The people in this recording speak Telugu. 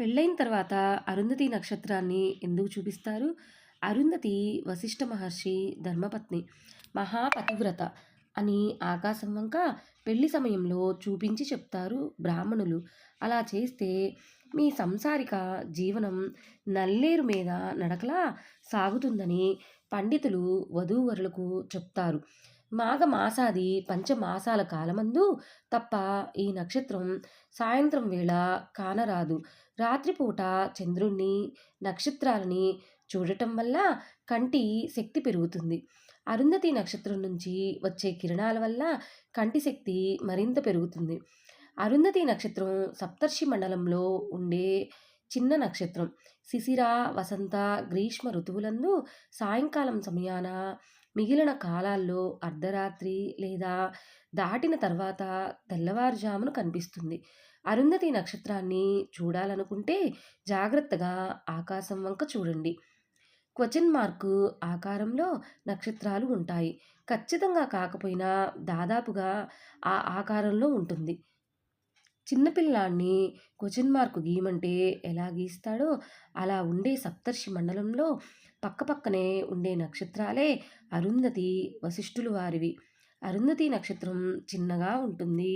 పెళ్ళైన తర్వాత అరుంధతి నక్షత్రాన్ని ఎందుకు చూపిస్తారు? అరుంధతి వశిష్ఠ మహర్షి ధర్మపత్ని మహాపతివ్రత అని ఆకాశం వంక పెళ్ళి సమయంలో చూపించి చెప్తారు బ్రాహ్మణులు. అలా చేస్తే మీ సంసారిక జీవనం నల్లేరు మీద నడకలా సాగుతుందని పండితులు వధూవరులకు చెప్తారు. మాఘమాసాది పంచమాసాల కాలమందు తప్ప ఈ నక్షత్రం సాయంత్రం వేళ కానరాదు. రాత్రిపూట చంద్రుణ్ణి నక్షత్రాలని చూడటం వల్ల కంటి శక్తి పెరుగుతుంది. అరుంధతి నక్షత్రం నుంచి వచ్చే కిరణాల వల్ల కంటి శక్తి మరింత పెరుగుతుంది. అరుంధతి నక్షత్రం సప్తర్షి మండలంలో ఉండే చిన్న నక్షత్రం. శిశిర వసంత గ్రీష్మ ఋతువులందు సాయంకాలం సమయాన మిగిలిన కాలాల్లో అర్ధరాత్రి లేదా దాటిన తర్వాత తెల్లవారుజామున కనిపిస్తుంది. అరుంధతి నక్షత్రాన్ని చూడాలనుకుంటే జాగ్రత్తగా ఆకాశం వంక చూడండి. క్వశ్చన్ మార్కు ఆకారంలో నక్షత్రాలు ఉంటాయి. ఖచ్చితంగా కాకపోయినా దాదాపుగా ఆ ఆకారంలో ఉంటుంది. చిన్నపిల్లాన్ని క్వశ్చన్ మార్క్ గీయమంటే ఎలా గీస్తాడో అలా ఉండే సప్తర్షి మండలంలో పక్కపక్కనే ఉండే నక్షత్రాలే అరుంధతి వశిష్ఠులు వారివి. అరుంధతి నక్షత్రం చిన్నగా ఉంటుంది.